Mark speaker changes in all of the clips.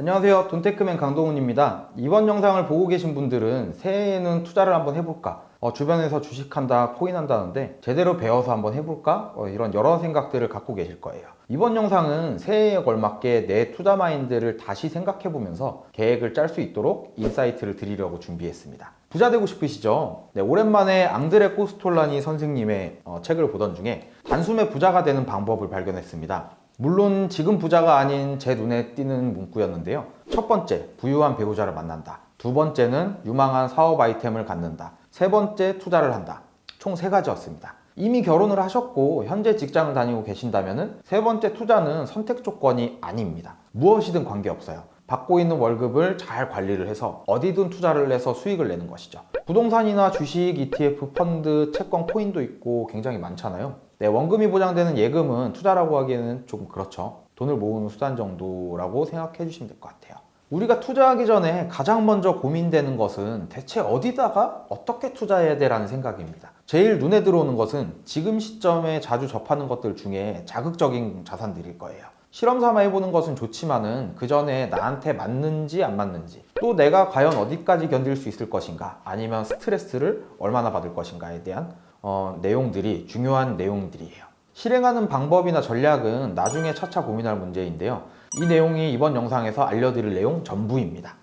Speaker 1: 안녕하세요. 돈테크맨 강동훈입니다. 이번 영상을 보고 계신 분들은 새해에는 투자를 한번 해볼까? 어, 주변에서 주식한다, 코인한다는데 제대로 배워서 한번 해볼까? 어, 이런 여러 생각들을 갖고 계실 거예요. 이번 영상은 새해에 걸맞게 내 투자 마인드를 다시 생각해보면서 계획을 짤 수 있도록 인사이트를 드리려고 준비했습니다. 부자 되고 싶으시죠? 네, 오랜만에 앙드레 코스톨라니 선생님의 어, 책을 보던 중에 단숨에 부자가 되는 방법을 발견했습니다. 물론 지금 부자가 아닌 제 눈에 띄는 문구였는데요. 첫 번째, 부유한 배우자를 만난다. 두 번째는 유망한 사업 아이템을 갖는다. 세 번째, 투자를 한다. 총 세 가지였습니다. 이미 결혼을 하셨고 현재 직장을 다니고 계신다면 세 번째 투자는 선택 조건이 아닙니다. 무엇이든 관계없어요. 받고 있는 월급을 잘 관리를 해서 어디든 투자를 해서 수익을 내는 것이죠. 부동산이나 주식, ETF, 펀드, 채권, 코인도 있고 굉장히 많잖아요. 네, 원금이 보장되는 예금은 투자라고 하기에는 조금 그렇죠. 돈을 모으는 수단 정도라고 생각해 주시면 될 것 같아요. 우리가 투자하기 전에 가장 먼저 고민되는 것은 대체 어디다가 어떻게 투자해야 되라는 생각입니다. 제일 눈에 들어오는 것은 지금 시점에 자주 접하는 것들 중에 자극적인 자산들일 거예요. 실험 삼아 해보는 것은 좋지만은 그 전에 나한테 맞는지 안 맞는지 또 내가 과연 어디까지 견딜 수 있을 것인가 아니면 스트레스를 얼마나 받을 것인가에 대한 어, 내용들이 중요한 내용들이에요. 실행하는 방법이나 전략은 나중에 차차 고민할 문제인데요. 이 내용이 이번 영상에서 알려드릴 내용 전부입니다.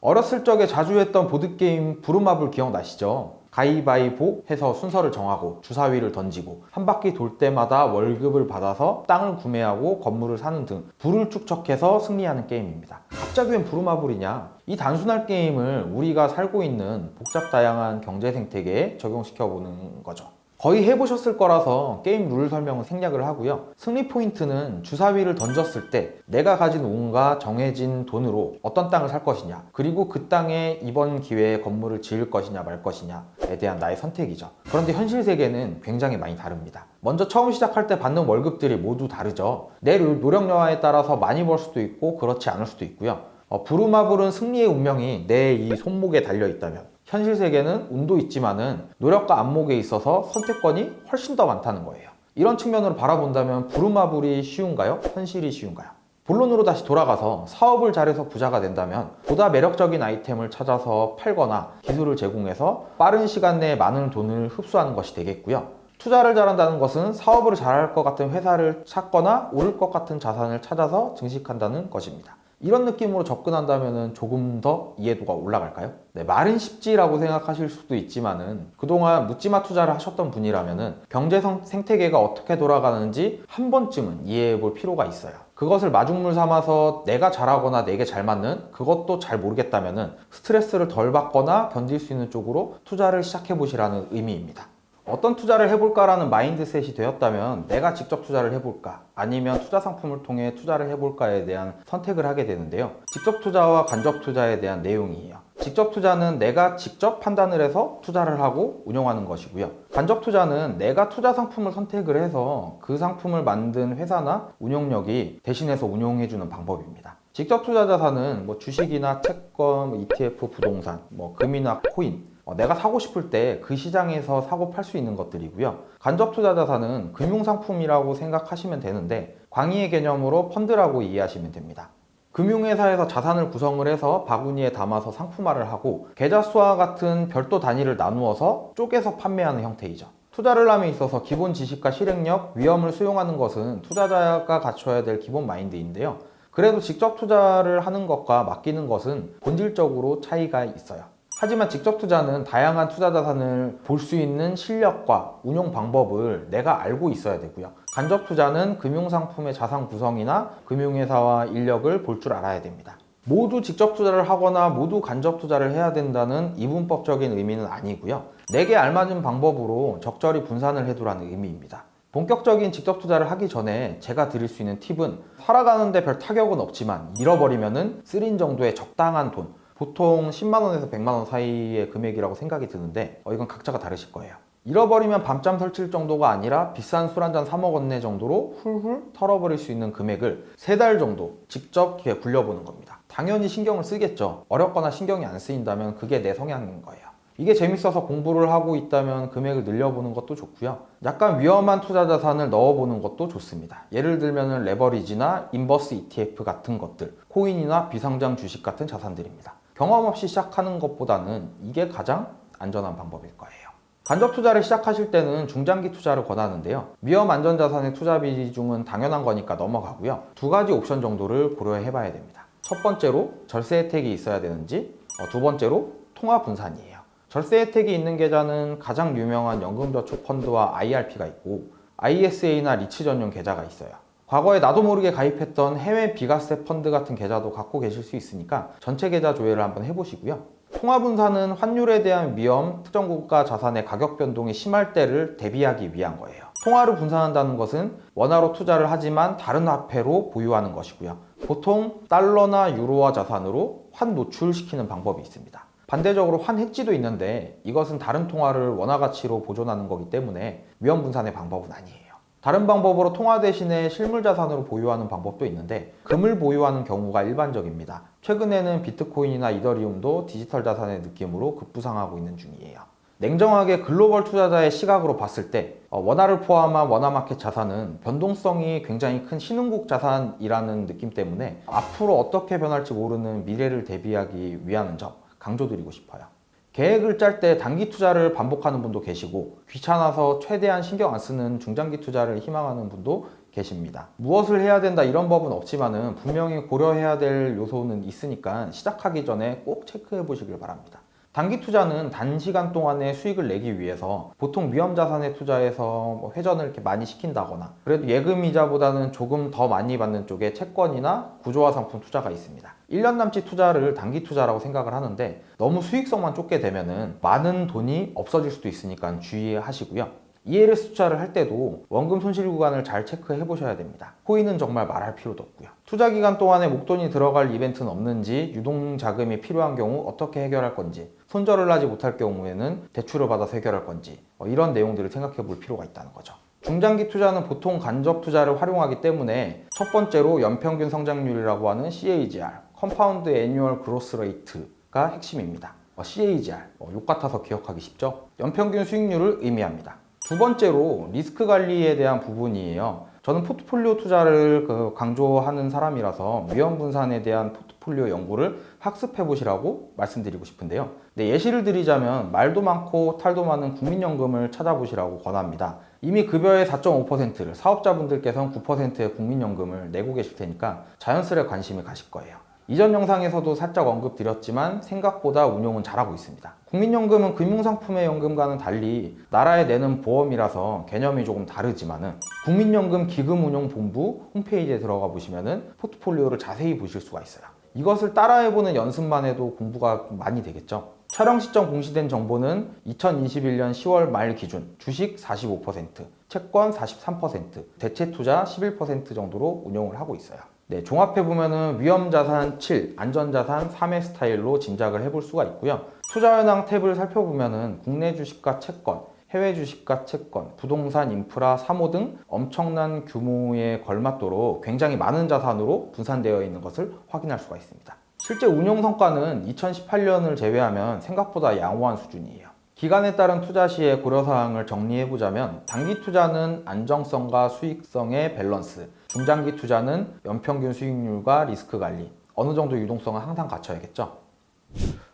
Speaker 1: 어렸을 적에 자주 했던 보드게임 부루마블 기억나시죠? 가위바위보 해서 순서를 정하고 주사위를 던지고 한 바퀴 돌 때마다 월급을 받아서 땅을 구매하고 건물을 사는 등 부를 축적해서 승리하는 게임입니다. 갑자기 웬 부루마블이냐? 이 단순한 게임을 우리가 살고 있는 복잡 다양한 경제 생태계에 적용시켜 보는 거죠. 거의 해보셨을 거라서 게임 룰 설명은 생략을 하고요. 승리 포인트는 주사위를 던졌을 때 내가 가진 운과 정해진 돈으로 어떤 땅을 살 것이냐, 그리고 그 땅에 이번 기회에 건물을 지을 것이냐 말 것이냐에 대한 나의 선택이죠. 그런데 현실 세계는 굉장히 많이 다릅니다. 먼저 처음 시작할 때 받는 월급들이 모두 다르죠. 내 노력 여하에 따라서 많이 벌 수도 있고 그렇지 않을 수도 있고요. 어, 부루마블은 승리의 운명이 내 이 손목에 달려 있다면 현실 세계는 운도 있지만은 노력과 안목에 있어서 선택권이 훨씬 더 많다는 거예요. 이런 측면으로 바라본다면 부루마블이 쉬운가요? 현실이 쉬운가요? 본론으로 다시 돌아가서 사업을 잘해서 부자가 된다면 보다 매력적인 아이템을 찾아서 팔거나 기술을 제공해서 빠른 시간 내에 많은 돈을 흡수하는 것이 되겠고요. 투자를 잘한다는 것은 사업을 잘할 것 같은 회사를 찾거나 오를 것 같은 자산을 찾아서 증식한다는 것입니다. 이런 느낌으로 접근한다면 조금 더 이해도가 올라갈까요? 네, 말은 쉽지라고 생각하실 수도 있지만은 그동안 묻지마 투자를 하셨던 분이라면은 경제 성- 생태계가 어떻게 돌아가는지 한 번쯤은 이해해 볼 필요가 있어요. 그것을 마중물 삼아서 내가 잘하거나 내게 잘 맞는 그것도 잘 모르겠다면은 스트레스를 덜 받거나 견딜 수 있는 쪽으로 투자를 시작해 보시라는 의미입니다. 어떤 투자를 해볼까라는 마인드셋이 되었다면 내가 직접 투자를 해볼까 아니면 투자 상품을 통해 투자를 해볼까에 대한 선택을 하게 되는데요. 직접 투자와 간접 투자에 대한 내용이에요. 직접 투자는 내가 직접 판단을 해서 투자를 하고 운영하는 것이고요. 간접 투자는 내가 투자 상품을 선택을 해서 그 상품을 만든 회사나 운용력이 대신해서 운용해주는 방법입니다. 직접 투자 자산은 뭐 주식이나 채권, 뭐 ETF, 부동산, 뭐 금이나 코인 어, 내가 사고 싶을 때 그 시장에서 사고 팔 수 있는 것들이고요. 간접 투자 자산은 금융 상품이라고 생각하시면 되는데 광의의 개념으로 펀드라고 이해하시면 됩니다. 금융회사에서 자산을 구성을 해서 바구니에 담아서 상품화를 하고 계좌 수와 같은 별도 단위를 나누어서 쪼개서 판매하는 형태이죠. 투자를 함에 있어서 기본 지식과 실행력, 위험을 수용하는 것은 투자자가 갖춰야 될 기본 마인드인데요. 그래도 직접 투자를 하는 것과 맡기는 것은 본질적으로 차이가 있어요. 하지만 직접 투자는 다양한 투자 자산을 볼 수 있는 실력과 운용 방법을 내가 알고 있어야 되고요. 간접 투자는 금융상품의 자산 구성이나 금융회사와 인력을 볼 줄 알아야 됩니다. 모두 직접 투자를 하거나 모두 간접 투자를 해야 된다는 이분법적인 의미는 아니고요. 내게 알맞은 방법으로 적절히 분산을 해두라는 의미입니다. 본격적인 직접 투자를 하기 전에 제가 드릴 수 있는 팁은 살아가는데 별 타격은 없지만 잃어버리면은 쓰린 정도의 적당한 돈, 보통 10만 원에서 100만 원 사이의 금액이라고 생각이 드는데 어, 이건 각자가 다르실 거예요. 잃어버리면 밤잠 설칠 정도가 아니라 비싼 술 한 잔 사 먹었네 정도로 훌훌 털어버릴 수 있는 금액을 세 달 정도 직접 이렇게 굴려보는 겁니다. 당연히 신경을 쓰겠죠. 어렵거나 신경이 안 쓰인다면 그게 내 성향인 거예요. 이게 재밌어서 공부를 하고 있다면 금액을 늘려보는 것도 좋고요. 약간 위험한 투자 자산을 넣어보는 것도 좋습니다. 예를 들면 레버리지나 인버스 ETF 같은 것들, 코인이나 비상장 주식 같은 자산들입니다. 경험 없이 시작하는 것보다는 이게 가장 안전한 방법일 거예요. 간접 투자를 시작하실 때는 중장기 투자를 권하는데요. 위험 안전 자산의 투자 비중은 당연한 거니까 넘어가고요. 두 가지 옵션 정도를 고려해 봐야 됩니다. 첫 번째로 절세 혜택이 있어야 되는지, 어, 두 번째로 통화 분산이에요. 절세 혜택이 있는 계좌는 가장 유명한 연금저축 펀드와 IRP가 있고 ISA나 리츠 전용 계좌가 있어요. 과거에 나도 모르게 가입했던 해외 비과세 펀드 같은 계좌도 갖고 계실 수 있으니까 전체 계좌 조회를 한번 해보시고요. 통화 분산은 환율에 대한 위험, 특정 국가 자산의 가격 변동이 심할 때를 대비하기 위한 거예요. 통화를 분산한다는 것은 원화로 투자를 하지만 다른 화폐로 보유하는 것이고요. 보통 달러나 유로화 자산으로 환 노출시키는 방법이 있습니다. 반대적으로 환 해지도 있는데 이것은 다른 통화를 원화 가치로 보존하는 거기 때문에 위험 분산의 방법은 아니에요. 다른 방법으로 통화 대신에 실물 자산으로 보유하는 방법도 있는데 금을 보유하는 경우가 일반적입니다. 최근에는 비트코인이나 이더리움도 디지털 자산의 느낌으로 급부상하고 있는 중이에요. 냉정하게 글로벌 투자자의 시각으로 봤을 때 어, 원화를 포함한 원화마켓 자산은 변동성이 굉장히 큰 신흥국 자산이라는 느낌 때문에 앞으로 어떻게 변할지 모르는 미래를 대비하기 위한 점 강조드리고 싶어요. 계획을 짤 때 단기 투자를 반복하는 분도 계시고 귀찮아서 최대한 신경 안 쓰는 중장기 투자를 희망하는 분도 계십니다. 무엇을 해야 된다 이런 법은 없지만은 분명히 고려해야 될 요소는 있으니까 시작하기 전에 꼭 체크해 보시길 바랍니다. 단기 투자는 단시간 동안에 수익을 내기 위해서 보통 위험 자산에 투자해서 뭐 회전을 이렇게 많이 시킨다거나 그래도 예금 이자보다는 조금 더 많이 받는 쪽에 채권이나 구조화 상품 투자가 있습니다. 1년 남짓 투자를 단기 투자라고 생각을 하는데 너무 수익성만 쫓게 되면은 많은 돈이 없어질 수도 있으니까 주의하시고요. ELS 투자를 할 때도 원금 손실 구간을 잘 체크해 보셔야 됩니다. 코인은 정말 말할 필요도 없고요. 투자 기간 동안에 목돈이 들어갈 이벤트는 없는지, 유동 자금이 필요한 경우 어떻게 해결할 건지, 손절을 하지 못할 경우에는 대출을 받아서 해결할 건지, 어, 이런 내용들을 생각해 볼 필요가 있다는 거죠. 중장기 투자는 보통 간접 투자를 활용하기 때문에 첫 번째로 연평균 성장률이라고 하는 CAGR, 컴파운드 애뉴얼 그로스 레이트가 핵심입니다. 어, CAGR, 어, 욕 같아서 기억하기 쉽죠? 연평균 수익률을 의미합니다. 두 번째로 리스크 관리에 대한 부분이에요. 저는 포트폴리오 투자를 그 강조하는 사람이라서 위험 분산에 대한 포트폴리오 연구를 학습해 보시라고 말씀드리고 싶은데요. 네, 예시를 드리자면 말도 많고 탈도 많은 국민연금을 찾아보시라고 권합니다. 이미 급여의 4.5%를 사업자분들께서는 9%의 국민연금을 내고 계실 테니까 자연스레 관심이 가실 거예요. 이전 영상에서도 살짝 언급드렸지만 생각보다 운용은 잘하고 있습니다. 국민연금은 금융상품의 연금과는 달리 나라에 내는 보험이라서 개념이 조금 다르지만은 국민연금 기금운용본부 홈페이지에 들어가 보시면은 포트폴리오를 자세히 보실 수가 있어요. 이것을 따라해보는 연습만 해도 공부가 많이 되겠죠. 촬영 시점 공시된 정보는 2021년 10월 말 기준 주식 45%, 채권 43%, 대체 투자 11% 정도로 운용을 하고 있어요. 네, 종합해 보면은 위험 자산 7, 안전 자산 3의 스타일로 짐작을 해볼 수가 있고요. 투자 현황 탭을 살펴보면은 국내 주식과 채권, 해외 주식과 채권, 부동산, 인프라, 사모 등 엄청난 규모에 걸맞도록 굉장히 많은 자산으로 분산되어 있는 것을 확인할 수가 있습니다. 실제 운용 성과는 2018년을 제외하면 생각보다 양호한 수준이에요. 기간에 따른 투자 시의 고려사항을 정리해보자면 단기 투자는 안정성과 수익성의 밸런스, 중장기 투자는 연평균 수익률과 리스크 관리, 어느 정도 유동성은 항상 갖춰야겠죠.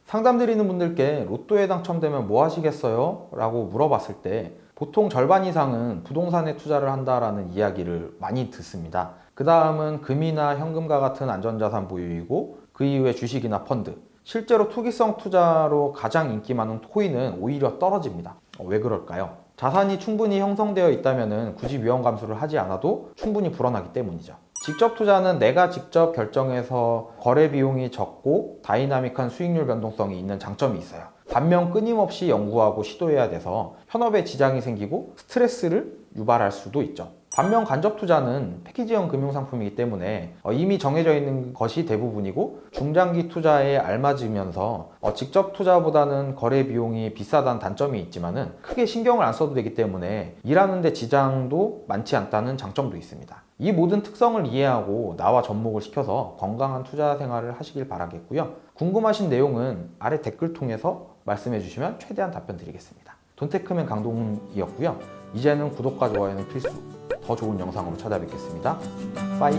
Speaker 1: 상담 드리는 분들께 로또에 당첨되면 뭐 하시겠어요? 라고 물어봤을 때 보통 절반 이상은 부동산에 투자를 한다라는 이야기를 많이 듣습니다. 그 다음은 금이나 현금과 같은 안전자산 보유이고 그 이후에 주식이나 펀드. 실제로 투기성 투자로 가장 인기 많은 코인은 오히려 떨어집니다. 어, 왜 그럴까요? 자산이 충분히 형성되어 있다면 굳이 위험 감수를 하지 않아도 충분히 불어나기 때문이죠. 직접 투자는 내가 직접 결정해서 거래 비용이 적고 다이나믹한 수익률 변동성이 있는 장점이 있어요. 반면 끊임없이 연구하고 시도해야 돼서 현업에 지장이 생기고 스트레스를 유발할 수도 있죠. 반면 간접 투자는 패키지형 금융상품이기 때문에 어, 이미 정해져 있는 것이 대부분이고 중장기 투자에 알맞으면서 어, 직접 투자보다는 거래 비용이 비싸다는 단점이 있지만은 크게 신경을 안 써도 되기 때문에 일하는데 지장도 많지 않다는 장점도 있습니다. 이 모든 특성을 이해하고 나와 접목을 시켜서 건강한 투자 생활을 하시길 바라겠고요. 궁금하신 내용은 아래 댓글 통해서 말씀해 주시면 최대한 답변 드리겠습니다. 돈테크맨 강동이었고요. 이제는 구독과 좋아요는 필수. 더 좋은 영상으로 찾아뵙겠습니다. 빠이.